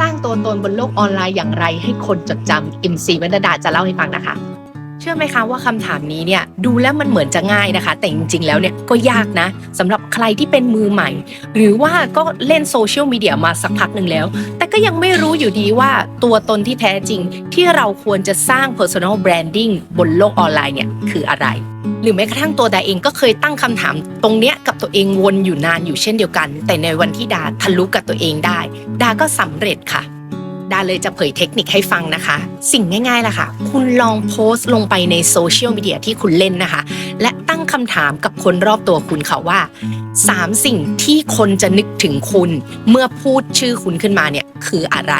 สร้างตัวตนบนโลกออนไลน์อย่างไรให้คนจดจำ MC วรรณดาจะเล่าให้ฟังนะคะ เชื่อไหมคะว่าคำถามนี้เนี่ยดูแล้วมันเหมือนจะง่ายนะคะ แต่จริงๆแล้วเนี่ยก็ยากนะสำหรับใครที่เป็นมือใหม่ หรือว่าก็เล่นโซเชียลมีเดียมาสักพักหนึ่งแล้ว แต่ก็ยังไม่รู้อยู่ดีว่าตัวตนที่แท้จริง ที่เราควรจะสร้าง personal branding บนโลกออนไลน์เนี่ยคืออะไรหรือแม้กระทั่งตัวดาเองก็เคยตั้งคำถามตรงเนี้ยกับตัวเองวนอยู่นานอยู่เช่นเดียวกัน แต่ในวันที่ดาทะลุกับตัวเองได้ ดาก็สำเร็จค่ะ ดาเลยจะเผยเทคนิคให้ฟังนะคะ สิ่งง่ายๆล่ะค่ะ คุณลองโพสต์ลงไปในโซเชียลมีเดียที่คุณเล่นนะคะ และตั้งคำถามกับคนรอบตัวคุณค่ะว่า 3 สิ่งที่คนจะนึกถึงคุณ เมื่อพูดชื่อคุณขึ้นมาเนี่ยคืออะไร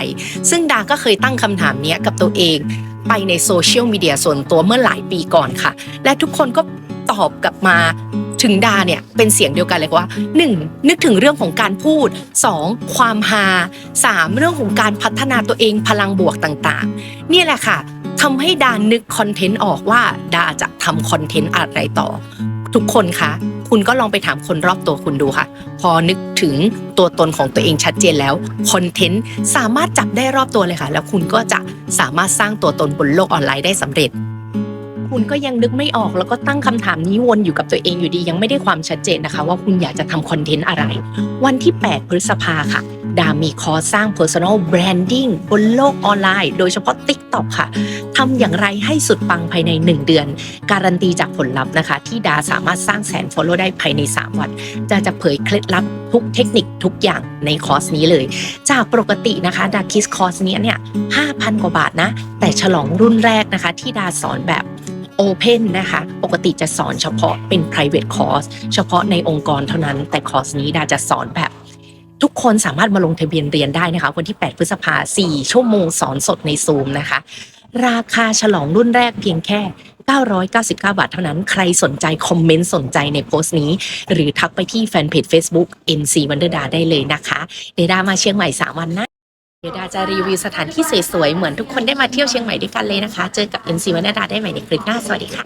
ซึ่งดาก็เคยตั้งคำถามนี้กับตัวเอง ไปในโซเชียลมีเดียส่วนตัวเมื่อหลายปีก่อนค่ะ และทุกคนก็ ตอบกลับมาถึงดาเนี่ยเป็นเสียงเดียวกันเลยว่า 1. นึกถึงเรื่องของการพูด 2. ความฮา 3. เรื่องของการพัฒนาตัวเองพลังบวกต่างๆ นี่แหละค่ะทำให้ดานึกคอนเทนต์ออกว่าดาจะทำคอนเทนต์อะไรต่อ ทุกคนคะคุณก็ลองไปถามคนรอบตัวคุณดูค่ะ พอนึกถึงตัวตนของตัวเองชัดเจนแล้วคอนเทนต์สามารถจับได้รอบตัวเลยค่ะ แล้วคุณก็จะสามารถสร้างตัวตนบนโลกออนไลน์ได้สำเร็จ คุณก็ยังนึกไม่ออกแล้วก็ตั้งคำถามนี้วนอยู่กับตัวเองอยู่ดี ยังไม่ได้ความชัดเจนนะคะ ว่าคุณอยากจะทำคอนเทนต์อะไร วันที่ 8 พฤษภาค่ะ ดามีคอร์สสร้าง personal branding บนโลกออนไลน์ โดยเฉพาะ TikTok ค่ะทำอย่างไรให้สุดปังภายใน 1 เดือน การันตีจากผลลัพธ์นะคะ ที่ดาสามารถสร้างแสน follow ได้ภายใน 3 วัน จะจะเผยเคล็ดลับทุกเทคนิคทุกอย่างในคอร์สนี้เลย จากปกตินะคะดาคิสคอร์สเนี้ยเนี่ย5,000กว่าบาทนะ แต่ฉลองรุ่นแรกนะคะ ที่ดาสอนแบบ Open นะคะ ปกติจะสอนเฉพาะเป็น private course เฉพาะในองค์กรเท่านั้น แต่คอร์สนี้ดาจะสอนแบบทุกคนสามารถมาลงทะเบียนเรียนได้นะคะ วันที่ 8 พฤษภา4ชั่วโมงสอนสดในซูมนะคะ ราคาฉลองรุ่นแรกเพียงแค่ 999 บาทเท่านั้น ใครสนใจ คอมเมนต์สนใจในโพสต์นี้ หรือทักไปที่แฟนเพจ Facebook NC Wonderda ได้เลยนะคะ เดยวดามาเชียงใหม่ 3 วันนะ เดี๋ยวดาจะรีวิวสถานที่สวยๆ เหมือนทุกคนได้มาเที่ยวเชียงใหม่ด้วยกันเลยนะคะ เจอกับ NC Wonderda ได้ใหม่ในคลิปหน้า สวัสดีค่ะ